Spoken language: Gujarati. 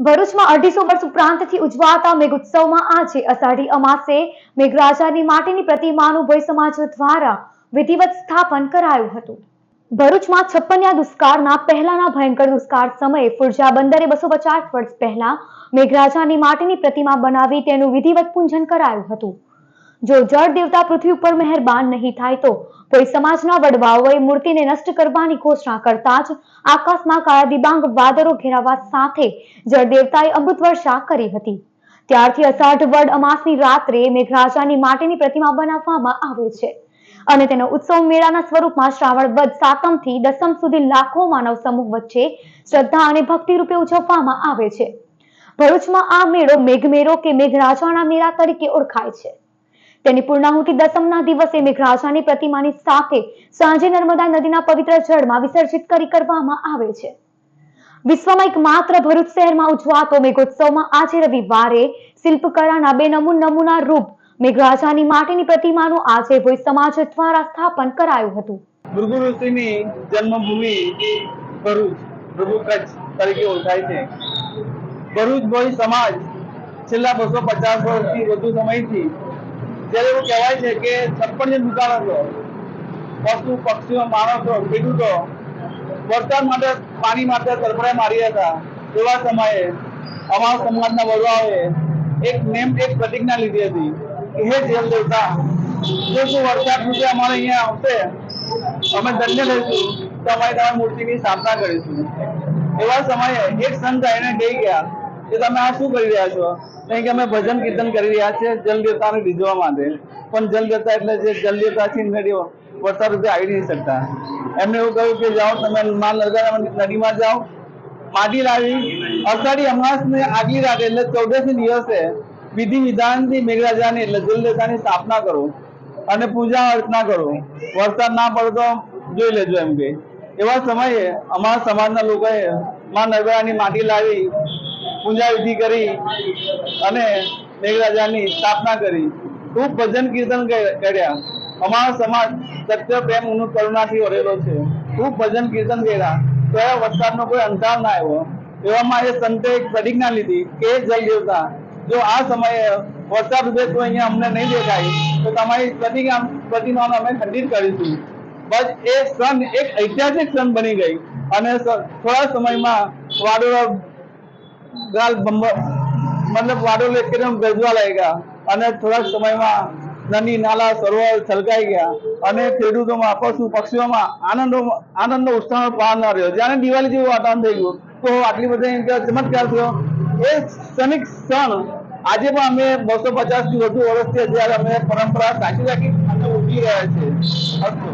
ભરૂચમાં અઢીસો વર્ષ ઉપરાંતથી ઉજવાતા મેઘોત્સવમાં આજે અષાઢી અમાસે મેઘરાજાની માટીની પ્રતિમાનું ભોઈ સમાજ દ્વારા વિધિવત સ્થાપન કરાયું હતું. ભરૂચમાં છપ્પનિયા દુષ્કાળના પહેલાના ભયંકર દુષ્કાળ સમયે ફુરજા બંદરે બસો પચાસ વર્ષ પહેલા મેઘરાજાની માટીની પ્રતિમા બનાવી તેનું વિધિવત પૂજન કરાયું હતું. જો જળ દેવતા પૃથ્વી ઉપર મહેરબાન નહીં થાય તો કોઈ સમાજના વડવાઓએ મૂર્તિને નષ્ટ કરવાની ઘોષણા કરતા જ આકાશમાં કાળા દિબાંગ વાદળો ઘેરાવા સાથે જળ દેવતાએ અમૃત વર્ષા કરી હતી. ત્યારથી અષાઢ વડ અમાસની રાત્રે મેઘરાજાની માટીની પ્રતિમા બનાવવામાં આવે છે અને તેનો ઉત્સવ મેળાના સ્વરૂપમાં શ્રાવણ વદ સાતમથી દસમ સુધી લાખો માનવ સમૂહ વચ્ચે શ્રદ્ધા અને ભક્તિ રૂપે ઉજવવામાં આવે છે. ભરૂચમાં આ મેળો મેઘમેળો કે મેઘરાજાના મેળા તરીકે ઓળખાય છે. તેની પૂર્ણાહુતિ દસમના દિવસે મેઘરાજાની પ્રતિમાની સાથે સાંજે નર્મદા નદીના પવિત્ર જળમાં વિસર્જિત કરી કરવામાં આવે છે. વિશ્વમાં એકમાત્ર ભરૂચ શહેરમાં ઉજવાતો મેઘોત્સવમાં આજે રવિવારે શિલ્પકળાના બે નમૂન નમૂના રૂપ મેઘરાજાની માટીની પ્રતિમાનું આજે ભોઈ સમાજ દ્વારા સ્થાપન કરાયું હતું. ભૃગુ ઋષિની જન્મભૂમિ ભરૂચ, ભૃગુ કચ્છ તરીકે ઓળખાય છે. ભરૂચ ભોઈ સમાજ છેલ્લા બસો પચાસ વર્ષથી વધુ સમયથી જ્યારે એવું કહેવાય છે કે સરપંચ દુકાળ હતો, પશુ, પક્ષીઓ, માણસો, ખેડૂતો વરસાદ માટે, પાણી માટે તરફડાઈ મારી હતા. એવા સમયે અમારા સમાજના વડવાઓએ એક નેમ, એક પ્રતિજ્ઞા લીધી હતી કે હે જેલ દેવતા, જો શું વરસાદ રૂપે અમારે અહીંયા આવશે, અમે ધન્ય લઈશું તો અમે તમારી મૂર્તિની સ્થાપના કરીશું. એવા સમયે એક સંત એને કહી ગયા. કે તમે આ શું કરી રહ્યા છો? નહીં કે અમે ભજન કીર્તન કરી રહ્યા છીએ જલ દેવતાને રીઝવવા માટે. પણ જલ દેવતા એટલે જે જલ દેવતા છે નદીઓ વરસાદ રૂપે આવી નહીં શકતા. એમને એવું કહ્યું કે જાઓ તમે મા નર્મદા નદીમાં જાઓ. માટી લાવી. અષાઢી અમાસ ને આગલી રાતે એટલે ચૌદસી દિવસે વિધિ વિધાનથી મેઘરાજાની એટલે જલ દેવતાની સ્થાપના કરો અને પૂજા અર્ચના કરો. વરસાદ ના પડે તો જોઈ લેજો એમ કે. એવા સમયે અમારા સમાજના લોકોએ માં નર્મદાની માટી લાવી પૂજા વિધિ કરી અને મેઘરાજાની સ્થાપના કરી. ખૂબ ભજન કીર્તન કર્યા. અમારો સમાજ સત્ય, પ્રેમ, ઉનું કરુણાથી ભરેલો છે. ખૂબ ભજન કીર્તન કર્યા. તો એ વરસાદનો કોઈ અંતાર ના આવ્યો. એવામાં એ સંતે એક પ્રતિજ્ઞા લીધી કે જલ દેવતા, જો આ સમયે વરસાદ ઉભે તો અહીંયા અમને નહીં દેખાય, તો તમારી પ્રતિજ્ઞા, પ્રતિમાનો અમે ખંડિત કરીશું. બસ એ ક્ષણ, એક ઐતિહાસિક ક્ષણ બની ગઈ. અને થોડા સમયમાં વાડોળા ગાલ મતલબ વાડોળ એકદમ ગજવા લાગ્યા અને થોડાક સમયમાં નદી નાલા સરોવર છલકાઈ ગયા. અને ખેડૂતોમાં પશુ પક્ષીઓમાં આનંદો આનંદનો ઉત્સાહ પાર ન રહ્યો. જ્યારે દિવાળી જેવું વાતાવરણ થઈ ગયું, તો આટલી બધી ચમત્કાર થયો. એ ક્ષણિક ક્ષણ, આજે પણ અમે બસો પચાસથી વધુ વર્ષથી જ્યારે અમે પરંપરા સાચી રાખી અને ઊભી રહ્યા છે અસ્તુ